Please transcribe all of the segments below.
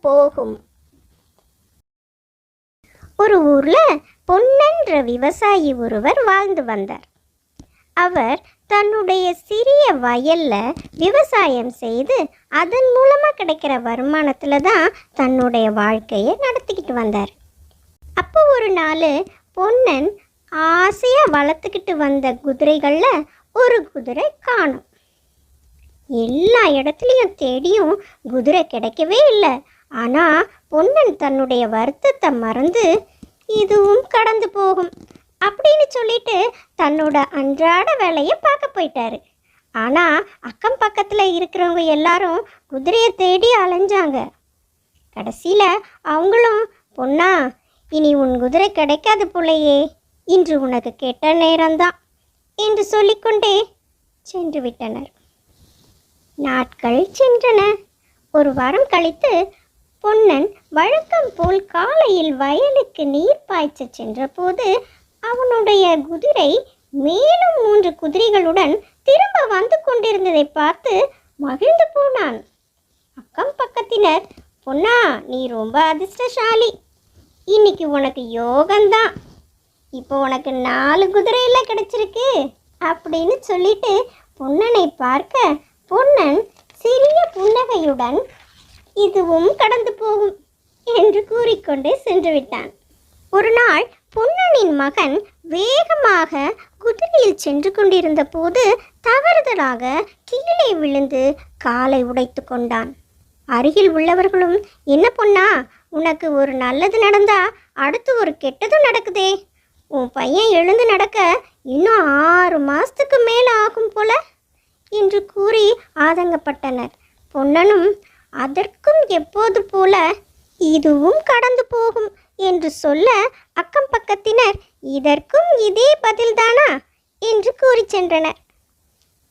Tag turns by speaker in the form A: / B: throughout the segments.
A: போகும். ஒரு ஊர்ல பொன்னென்ற விவசாயி ஒருவர் வாழ்ந்து வந்தார். அவர் தன்னுடைய சிறிய வயல்ல விவசாயம் செய்து அதன் மூலமா கிடைக்கிற வருமானத்துல தான் தன்னுடைய வாழ்க்கையை நடத்திக்கிட்டு வந்தார். அப்போ ஒரு நாள் பொன்னன் ஆசையா வளர்த்துக்கிட்டு வந்த குதிரைகளில் ஒரு குதிரை காணும். எல்லா இடத்துலையும் தேடியும் குதிரை கிடைக்கவே இல்லை. ஆனால் பொன்னன் தன்னுடைய வருத்தத்தை மறந்து இதுவும் கடந்து போகும் அப்படின்னு சொல்லிட்டு தன்னோட அன்றாட வேலையை பார்க்க போயிட்டாரு. ஆனால் அக்கம் பக்கத்தில் இருக்கிறவங்க எல்லாரும் குதிரையை தேடி அலைஞ்சாங்க. கடைசியில் அவங்களும் பொன்னா இனி உன் குதிரை கிடைக்காது போலையே இன்று உனக்கு கெட்ட நேரம்தான் என்று சொல்லிக்கொண்டே சென்று விட்டனர். நாட்கள் சென்றன. ஒரு வாரம் கழித்து பொன்னன் வழக்கம் போல் காலையில் வயலுக்கு நீர் பாய்ச்ச சென்றபோது அவனுடைய குதிரை மேலும் மூன்று குதிரைகளுடன் திரும்ப வந்து கொண்டிருந்ததை பார்த்து மகிழ்ந்து போனான். அக்கம் பக்கத்தினர் பொன்னா நீ ரொம்ப அதிர்ஷ்டசாலி. இன்னைக்கு உனக்கு யோகம்தான். இப்போ உனக்கு நாலு குதிரையில் கிடைச்சிருக்கு. அப்படின்னு சொல்லிட்டு பொன்னனை பார்க்க பொன்னன் சிறிய புன்னகையுடன் இதுவும் கடந்து போகும் என்று கூறிக்கொண்டே சென்று விட்டான். ஒரு நாள் பொன்னனின் மகன் வேகமாக குதிரையில் சென்று கொண்டிருந்த போது தவறுதலாக கீழே விழுந்து காலை உடைத்து கொண்டான். அருகில் உள்ளவர்களும் என்ன பொண்ணா உனக்கு ஒரு நல்லது நடந்தா அடுத்து ஒரு கெட்டதும் நடக்குதே. உன் பையன் எழுந்து நடக்க இன்னும் ஆறு மாதத்துக்கு மேலே ஆகும் போல. என்று கூறி ஆதங்கப்பட்டனர். பொன்னனும் அதற்கும் எப்போது போல இதுவும் கடந்து போகும் என்று சொல்ல அக்கம் பக்கத்தினர் இதற்கும் இதே பதில்தானா? என்று கூறி சென்றனர்.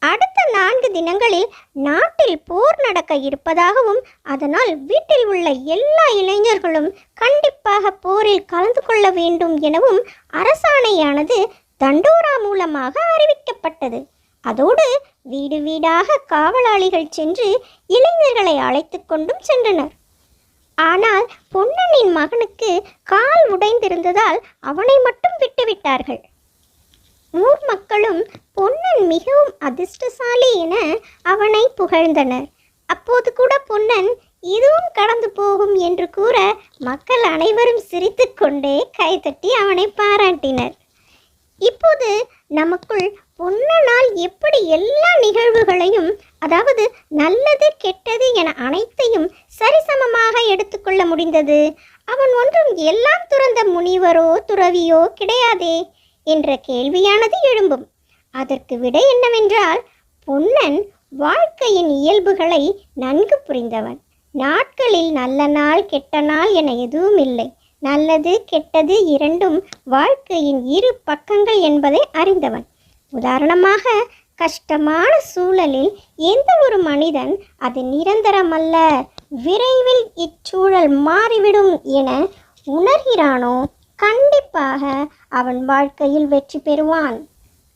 A: அடுத்த நான்கு தினங்களில் நாட்டில் போர் நடக்க இருப்பதாகவும் அதனால் வீட்டில் உள்ள எல்லா இளைஞர்களும் கண்டிப்பாக போரில் கலந்து கொள்ள வேண்டும் எனவும் அரசாணையானது தண்டோரா மூலமாக அறிவிக்கப்பட்டது. அதோடு வீடு வீடாக காவலாளிகள் சென்று இளைஞர்களை அழைத்து கொண்டும் சென்றனர். ஆனால் பொன்னனின் மகனுக்கு கால் உடைந்திருந்ததால் அவனை மட்டும் விட்டுவிட்டார்கள். ஊர் மக்களும் பொன்னன் மிகவும் அதிர்ஷ்டசாலி என அவனை புகழ்ந்தனர். அப்போது கூட பொன்னன் இதுவும் கடந்து போகும் என்று கூற மக்கள் அனைவரும் சிரித்துக்கொண்டே கைதட்டி அவனை பாராட்டினர். இப்போது நமக்குள் பொன்னனால் எப்படி எல்லா நிகழ்வுகளையும் அதாவது நல்லது கெட்டது என அனைத்தையும் சரிசமமாக எடுத்துக்கொள்ள முடிந்தது. அவன் ஒன்றும் எல்லாம் துறந்த முனிவரோ துறவியோ கிடையாதே என்ற கேள்வியானது எழும்பும். அதற்கு விடை என்னவென்றால் பொன்னன் வாழ்க்கையின் இயல்புகளை நன்கு புரிந்தவன். நாட்களில் நல்ல நாள் கெட்ட நாள் என எதுவும் இல்லை. நல்லது கெட்டது இரண்டும் வாழ்க்கையின் இரு பக்கங்கள் என்பதை அறிந்தவன். உதாரணமாக கஷ்டமான சூழலில் எந்த ஒரு மனிதன் அது நிரந்தரமல்ல. விரைவில் இச்சூழல் மாறிவிடும் என உணர்கிறானோ கண்டிப்பாக அவன் வாழ்க்கையில் வெற்றி பெறுவான்.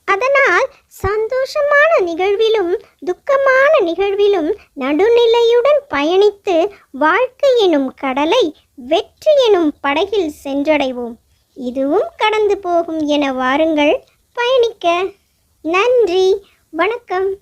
A: அதனால் சந்தோஷமான நிகழ்விலும் துக்கமான நிகழ்விலும் நடுநிலையுடன் பயணித்து வாழ்க்கை எனும் கடலை வெற்றி எனும் படகில் சென்றடைவோம். இதுவும் கடந்து போகும் என வாருங்கள் பயணிக்க. நன்றி. வணக்கம்.